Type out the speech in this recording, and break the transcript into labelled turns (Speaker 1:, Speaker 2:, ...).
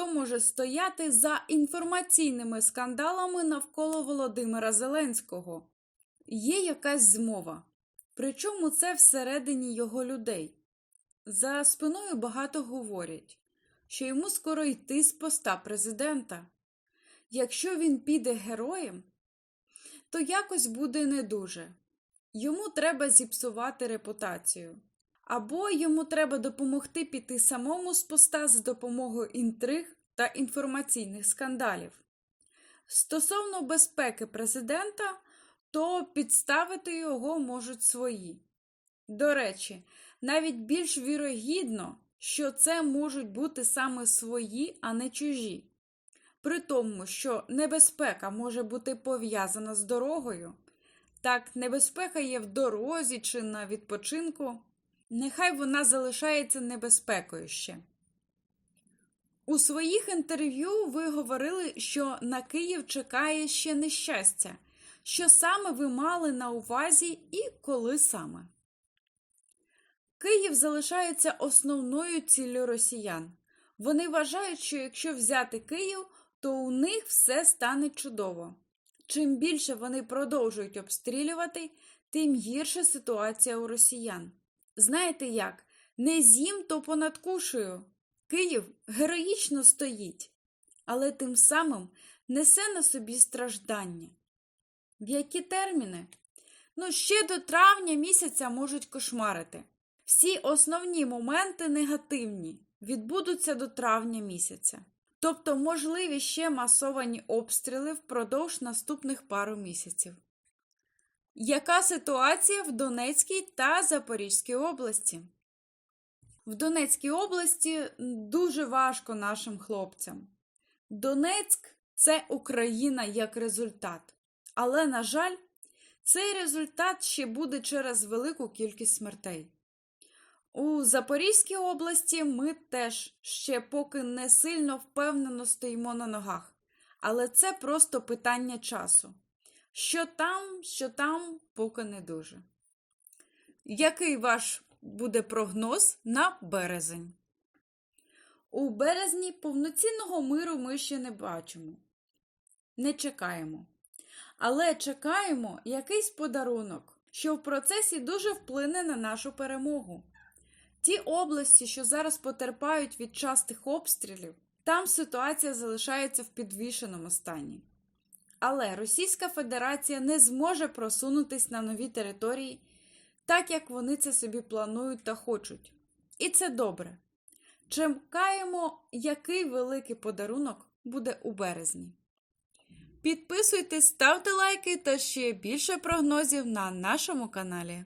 Speaker 1: хто може стояти за інформаційними скандалами навколо Володимира Зеленського. Є якась змова, причому це всередині його людей. За спиною багато говорять, що йому скоро йти з поста президента. Якщо він піде героєм, то якось буде не дуже. Йому треба зіпсувати репутацію. Або йому треба допомогти піти самому з поста за допомогою інтриг та інформаційних скандалів. Стосовно безпеки президента, то підставити його можуть свої. До речі, навіть більш вірогідно, що це можуть бути саме свої, а не чужі. При тому, що небезпека може бути пов'язана з дорогою. Так, небезпека є в дорозі чи на відпочинку. Нехай вона залишається небезпекою ще. У своїх інтерв'ю ви говорили, що на Київ чекає ще нещастя. Що саме ви мали на увазі і коли саме? Київ залишається основною ціллю росіян. Вони вважають, що якщо взяти Київ, то у них все стане чудово. Чим більше вони продовжують обстрілювати, тим гірша ситуація у росіян. Знаєте як? Не з'їм, то понадкушую. Київ героїчно стоїть, але тим самим несе на собі страждання. В які терміни? Ну, ще до травня місяця можуть кошмарити. Всі основні моменти негативні відбудуться до травня місяця. Тобто можливі ще масовані обстріли впродовж наступних пару місяців. Яка ситуація в Донецькій та Запорізькій області? В Донецькій області дуже важко нашим хлопцям. Донецьк це Україна як результат. Але, на жаль, цей результат ще буде через велику кількість смертей. У Запорізькій області ми теж ще поки не сильно впевнено стоїмо на ногах, але це просто питання часу. Що там, що там, поки не дуже. Який ваш буде прогноз на березень? У березні повноцінного миру ми ще не бачимо. Не чекаємо. Але чекаємо якийсь подарунок, що в процесі дуже вплине на нашу перемогу. Ті області, що зараз потерпають від частих обстрілів, там ситуація залишається в підвішеному стані. Але Російська Федерація не зможе просунутись на нові території, так як вони це собі планують та хочуть. І це добре. Чекаємо, який великий подарунок буде у березні. Підписуйтесь, ставте лайки та ще більше прогнозів на нашому каналі.